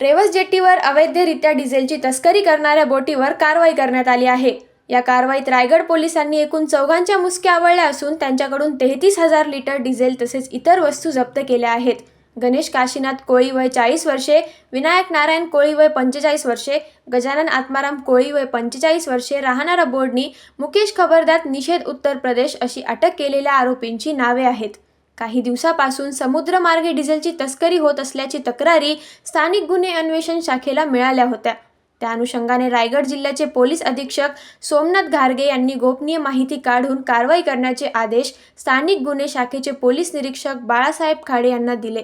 रेवस जेट्टीवर अवैधरित्या डिझेलची तस्करी करणाऱ्या बोटीवर कारवाई करण्यात आली आहे. या कारवाईत रायगड पोलिसांनी एकूण चौघांच्या मुसक्या आवळल्या असून त्यांच्याकडून तेहतीस हजार लिटर डिझेल तसेच इतर वस्तू जप्त केल्या आहेत. गणेश काशीनाथ कोळी वय चाळीस वर्षे विनायक नारायण कोळी वय पंचेचाळीस वर्षे गजानन आत्माराम कोळी वय पंचेचाळीस वर्षे राहणारा बोर्डनी मुकेश खबरदार निषेध उत्तर प्रदेश अशी अटक केलेल्या आरोपींची नावे आहेत. काही दिवसापासून समुद्रमार्गे डिझेलची तस्करी होत असल्याची तक्रारी स्थानिक गुन्हे अन्वेषण शाखेला मिळाल्या होत्या. त्या अनुषंगाने रायगड जिल्ह्याचे पोलीस अधीक्षक सोमनाथ घारगे यांनी गोपनीय माहिती काढून कारवाई करण्याचे आदेश स्थानिक गुन्हे शाखेचे पोलीस निरीक्षक बाळासाहेब खाडे यांना दिले.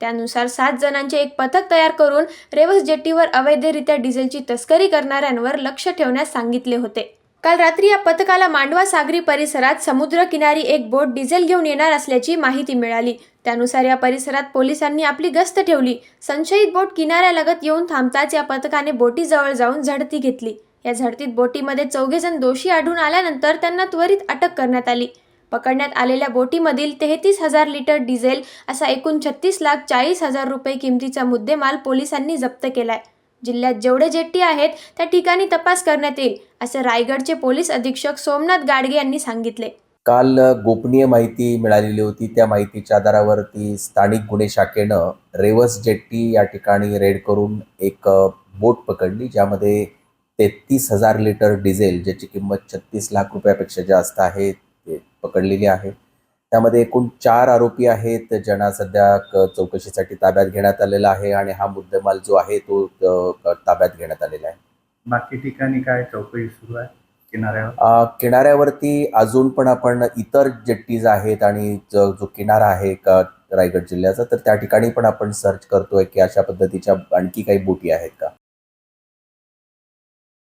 त्यानुसार सात जणांचे एक पथक तयार करून रेवस जेट्टीवर अवैधरित्या डिझेलची तस्करी करणाऱ्यांवर लक्ष ठेवण्यास सांगितले होते. काल रात्री या पथकाला मांडवा सागरी परिसरात समुद्रकिनारी एक बोट डिझेल घेऊन येणार असल्याची माहिती मिळाली. त्यानुसार या परिसरात पोलिसांनी आपली गस्त ठेवली. संशयित बोट किनाऱ्यालगत येऊन थांबताच या पथकाने बोटीजवळ जाऊन झडती घेतली. या झडतीत बोटीमध्ये चौघेजण दोषी आढळून आल्यानंतर त्यांना त्वरित अटक करण्यात आली. पकडण्यात आलेल्या बोटीमधील तेहतीस हजार लिटर डिझेल असा एकूण छत्तीस लाख चाळीस हजार रुपये किमतीचा मुद्देमाल पोलिसांनी जप्त केलाय. जिल्ह्यात जेवढे जेट्टी आहेत त्या ठिकाणी तपास करण्यात येईल असं रायगडचे पोलीस अधीक्षक सोमनाथ गाडगे यांनी सांगितले. काल गोपनीय माहिती मिळालेली होती. त्या माहितीच्या आधारावरती स्थानिक गुन्हे शाखेनं रेवस जेट्टी या ठिकाणी रेड करून एक बोट पकडली ज्यामध्ये तेहतीस हजार लिटर डिझेल ज्याची किंमत छत्तीस लाख रुपयापेक्षा जास्त आहे ते पकडलेली आहे. त्यामध्ये एकूण चार आरोपी आहेत ज्यांना सध्या चौकशीसाठी ताब्यात घेण्यात आलेला आहे आणि हा मुद्देमाल जो आहे तो ताब्यात घेण्यात आलेला आहे. बाकी ठिकाणी काय चौकशी सुरू आहे? किनाऱ्यावर? किनाऱ्यावरती अजून पण आपण इतर जेट्टीज आहेत आणि जो जो किनारा आहे का रायगड जिल्ह्याचा तर त्या ठिकाणी पण आपण सर्च करतोय की अशा पद्धतीच्या आणखी काही बोटी आहेत का?